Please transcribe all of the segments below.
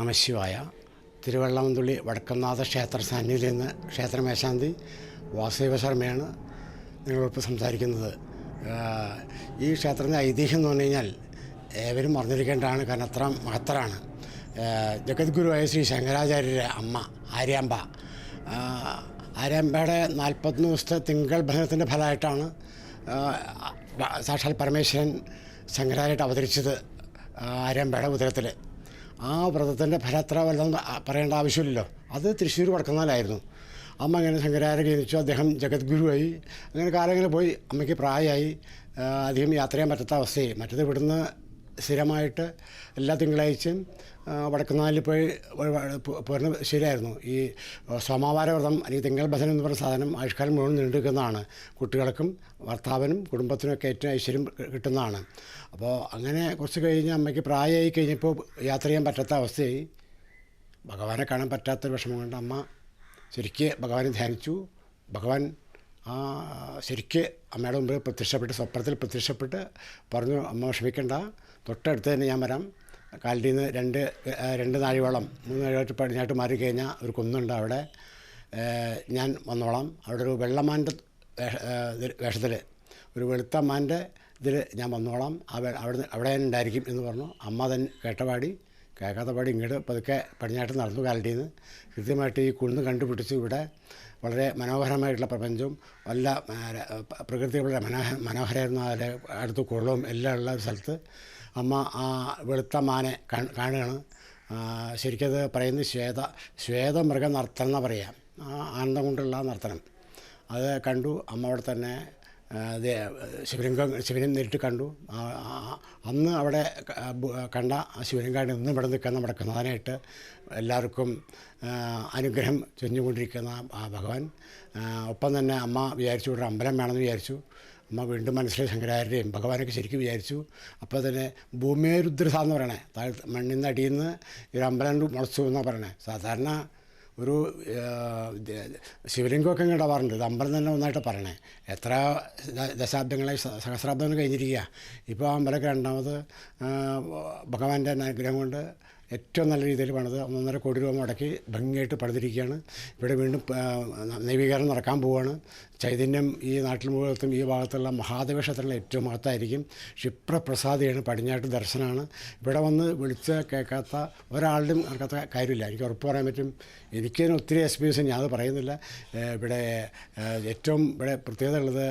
നമശിവായ തിരുവള്ളാമന്തുള്ളി വടക്കനാഥ ക്ഷേത്ര സാന്നിധ്യത്തിൽ നിന്ന് ക്ഷേത്രമേശാന്തി വാസുദേവ ശർമ്മയാണ് നിങ്ങളോടൊപ്പം സംസാരിക്കുന്നത്. ഈ ക്ഷേത്രത്തിന്റെ ഐതിഹ്യം എന്ന് പറഞ്ഞു കഴിഞ്ഞാൽ ഏവരും അറിഞ്ഞിരിക്കേണ്ടതാണ് കാരണം അത്ര മഹത്തരാണ്. ജഗദ്ഗുരുവായ ശ്രീ ശങ്കരാചാര്യരുടെ അമ്മ ആര്യാമ്പ ആര്യാമ്പയുടെ നാൽപ്പത്തൊന്ന് ദിവസത്തെ തിങ്കൾ ബന്ധത്തിന്റെ ഫലമായിട്ടാണ് സാക്ഷാൽ പരമേശ്വരൻ ശങ്കരാചാര്യായിട്ട് അവതരിച്ചത് ആര്യാമ്പയുടെ ഉദരത്തിൽ. ആ വ്രതത്തിന്റെ ഫലത്ര വല്ലതും പറയേണ്ട ആവശ്യമില്ലല്ലോ. അത് തൃശ്ശൂർ വടക്കുന്നാലായിരുന്നു അമ്മ അങ്ങനെ ശങ്കരാചാര്യ ജനിച്ചു അദ്ദേഹം ജഗദ്ഗുരുവായി. അങ്ങനെ കാലങ്ങളിൽ പോയി. അമ്മയ്ക്ക് പ്രായമായി. അധികം യാത്ര ചെയ്യാൻ പറ്റാത്ത അവസ്ഥയായി. മറ്റത് ഇവിടുന്ന് സ്ഥിരമായിട്ട് എല്ലാ തിങ്കളാഴ്ചയും വടക്കുന്നാലിൽ പോയി പോരുന്ന ശരിയായിരുന്നു. ഈ സോമാവാര വ്രതം അല്ലെങ്കിൽ തിങ്കൾ ഭജനം എന്ന് പറയുന്ന സാധനം ആയുഷ്കാലം മുഴുവൻ നീണ്ടു നിൽക്കുന്നതാണ് കുട്ടികൾക്കും ഭർത്താവിനും കുടുംബത്തിനുമൊക്കെ ഏറ്റവും ഐശ്വര്യം കിട്ടുന്നതാണ്. അപ്പോൾ അങ്ങനെ കുറച്ച് കഴിഞ്ഞ് അമ്മയ്ക്ക് പ്രായമായി കഴിഞ്ഞപ്പോൾ യാത്ര ചെയ്യാൻ പറ്റാത്ത അവസ്ഥയായി. ഭഗവാനെ കാണാൻ പറ്റാത്തൊരു വിഷമം കൊണ്ട് അമ്മ ശരിക്കും ഭഗവാനെ ധ്യാനിച്ചു. ഭഗവാൻ ആ ശരിക്ക് അമ്മയുടെ മുമ്പിൽ പ്രത്യക്ഷപ്പെട്ട് സ്വപ്നത്തിൽ പ്രത്യക്ഷപ്പെട്ട് പറഞ്ഞു അമ്മ ക്ഷമിക്കണ്ട തൊട്ടടുത്ത് തന്നെ ഞാൻ വരാം. കാലിൽ നിന്ന് രണ്ട് രണ്ട് നാഴിവളം മൂന്ന് നാഴിവട്ട് പടിഞ്ഞാട്ട് മാറി കഴിഞ്ഞാൽ ഒരു കുന്നുണ്ട് അവിടെ. ഞാൻ വന്നോളാം. അവിടെ ഒരു വെള്ളമാന്റെ വേഷത്തിൽ ഒരു വെളുത്ത മാന്റെ ഇതിൽ ഞാൻ വന്നോളാം. അവ- അവിടെ അവിടെ ഉണ്ടായിരിക്കും എന്ന് പറഞ്ഞു. അമ്മ തന്നെ കേട്ടപാടി. കേൾക്കാത്ത പാടി ഇങ്ങോട്ട് പതുക്കെ പടിഞ്ഞാട്ട് നടന്നു കാലടിയിൽ നിന്ന് കൃത്യമായിട്ട് ഈ കുന്ന് കണ്ടുപിടിച്ച് ഇവിടെ വളരെ മനോഹരമായിട്ടുള്ള പ്രപഞ്ചവും വല്ല പ്രകൃതി വളരെ മനോഹ മനോഹരമായിരുന്നു അടുത്ത് കുളവും എല്ലാം ഉള്ള ഒരു സ്ഥലത്ത്. അമ്മ ആ വെളുത്ത മാനെ കാണുകയാണ്. ശരിക്കത് പറയുന്നത് ശ്വേത ശ്വേതമൃഗ നർത്തനം എന്നാണ് പറയുക ആ ആനന്ദം കൊണ്ടുള്ള നർത്തനം. അത് കണ്ടു. അമ്മ അവിടെ തന്നെ ഇത് ശിവലിംഗം ശിവനെ നേരിട്ട് കണ്ടു. അന്ന് അവിടെ കണ്ട ആ ശിവലിംഗാണ് ഇന്നും ഇവിടെ നിൽക്കുന്ന നടക്കുന്നതിനായിട്ട് എല്ലാവർക്കും അനുഗ്രഹം ചൊരിഞ്ഞുകൊണ്ടിരിക്കുന്ന ആ ഭഗവാൻ. ഒപ്പം തന്നെ അമ്മ വിചാരിച്ചു ഇവിടെ അമ്പലം വേണമെന്ന് വിചാരിച്ചു. അമ്മ വീണ്ടും മനസ്സിലെ ശങ്കരാചാര്യയും ഭഗവാനൊക്കെ ശരിക്കും വിചാരിച്ചു. അപ്പോൾ തന്നെ ഭൂമിയേരുദ്രസ എന്ന് പറയണേ. താഴെ മണ്ണിൽ നിന്ന് അടിയിൽ നിന്ന് ഒരു അമ്പലം മുളച്ചു എന്നാണ് പറയണേ. സാധാരണ ഒരു ശിവലിംഗമൊക്കെ ഇങ്ങനെ ഉണ്ടാവാറുണ്ട് ഇത് അമ്പലം തന്നെ ഒന്നായിട്ട് പറയണേ. എത്ര ദശാബ്ദങ്ങളെ സഹസ്രാബ്ദങ്ങൾ കഴിഞ്ഞിരിക്കുക. ഇപ്പോൾ ആ അമ്പലമൊക്കെ രണ്ടാമത് ഭഗവാന്റെ അനുഗ്രഹം കൊണ്ട് ഏറ്റവും നല്ല രീതിയിൽ പണിത് ഒന്നൊന്നര കോടി രൂപ മുടക്കി ഭംഗിയായിട്ട് പണിതിരിക്കുകയാണ്. ഇവിടെ വീണ്ടും നവീകരണം നടക്കാൻ പോവുകയാണ് ചൈതന്യം ഈ നാട്ടിൽ മുഴുവത്തും ഈ ഭാഗത്തുള്ള മഹാദേവ ക്ഷേത്രങ്ങളിൽ ഏറ്റവും മഹത്തായിരിക്കും. ക്ഷിപ്രപ്രസാദിയാണ് പടിഞ്ഞാട്ട് ദർശനമാണ്. ഇവിടെ വന്ന് വിളിച്ച് കേൾക്കാത്ത ഒരാളുടെയും നടക്കാത്ത കാര്യമില്ല. എനിക്ക് ഉറപ്പ് പറയാൻ പറ്റും. എനിക്കതിന് ഒത്തിരി എക്സ്പീരിയൻസ് ഞാൻ അത് പറയുന്നില്ല. ഇവിടെ ഏറ്റവും ഇവിടെ പ്രത്യേകത ഉള്ളത്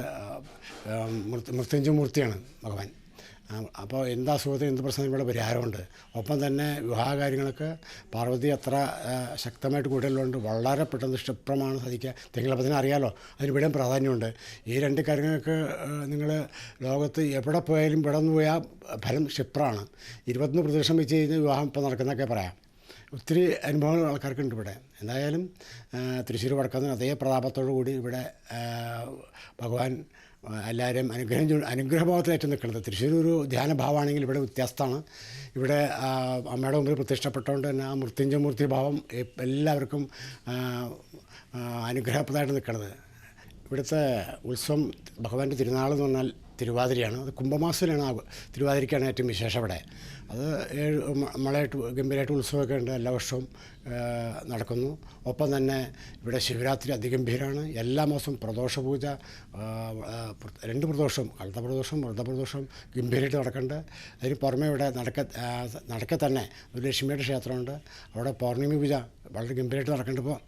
മൃത്യുഞ്ജമൂർത്തിയാണ് ഭഗവാൻ. അപ്പോൾ എന്താ അസുഖത്തിന് എന്ത് പ്രശ്നം ഇവിടെ പരിഹാരമുണ്ട്. ഒപ്പം തന്നെ വിവാഹ കാര്യങ്ങളൊക്കെ പാർവതി അത്ര ശക്തമായിട്ട് കൂടുതലുണ്ട് വളരെ പെട്ടെന്ന് ക്ഷിപ്രമാണ് സാധിക്കുക. തിങ്കളപ്പത്തിന് അറിയാലോ അതിന് ഇവിടെയും പ്രാധാന്യമുണ്ട്. ഈ രണ്ട് കാര്യങ്ങൾക്ക് നിങ്ങൾ ലോകത്ത് എവിടെ പോയാലും ഇവിടെ നിന്ന് പോയാൽ ഫലം ക്ഷിപ്രമാണ് ഇരുപത്തൊന്ന് പ്രദക്ഷിണം വെച്ച് കഴിഞ്ഞാൽ വിവാഹം ഇപ്പം നടക്കുന്നതൊക്കെ പറയാം. ഒത്തിരി അനുഭവങ്ങൾ ആൾക്കാർക്കുണ്ട് ഇവിടെ. എന്തായാലും തൃശ്ശൂർ വടക്കുന്ന അതേ പ്രതാപത്തോടു കൂടി ഇവിടെ ഭഗവാൻ എല്ലാവരും അനുഗ്രഹം അനുഗ്രഹഭാവത്തിലേറ്റ് നിൽക്കുന്നത്. തൃശ്ശൂർ ഒരു ധ്യാനഭാവമാണെങ്കിൽ ഇവിടെ വ്യത്യസ്തമാണ്. ഇവിടെ അമ്മയുടെ മുമ്പിൽ പ്രതിഷ്ഠപ്പെട്ടുകൊണ്ട് തന്നെ ആ മൃത്യുഞ്ജമൂർത്തി ഭാവം എല്ലാവർക്കും അനുഗ്രഹപ്രദമായിട്ട് നിൽക്കുന്നത് ഇവിടുത്തെ ഉത്സവം ഭഗവാന്റെ തിരുനാൾ എന്ന് പറഞ്ഞാൽ തിരുവാതിരയാണ്. അത് കുംഭമാസത്തിലാണ് ആ തിരുവാതിരയ്ക്കാണ് ഏറ്റവും വിശേഷം അവിടെ. അത് ഏഴ് മളയായിട്ട് ഗംഭീരമായിട്ട് ഉത്സവമൊക്കെ ഉണ്ട്. എല്ലാ വർഷവും നടക്കുന്നു. ഒപ്പം തന്നെ ഇവിടെ ശിവരാത്രി അതിഗംഭീരമാണ് എല്ലാ മാസവും പ്രദോഷ പൂജ രണ്ട് പ്രദോഷം കഴുത്ത പ്രദോഷം വ്രതപ്രദോഷം ഗംഭീരമായിട്ട് നടക്കുന്നുണ്ട്. അതിന് പുറമെ ഇവിടെ നടക്ക നടക്കെ തന്നെ ഒരു ലക്ഷ്മിയുടെ ക്ഷേത്രമുണ്ട്. അവിടെ പൗർണമി പൂജ വളരെ ഗംഭീരമായിട്ട് നടക്കുന്നുണ്ട് ഇപ്പോൾ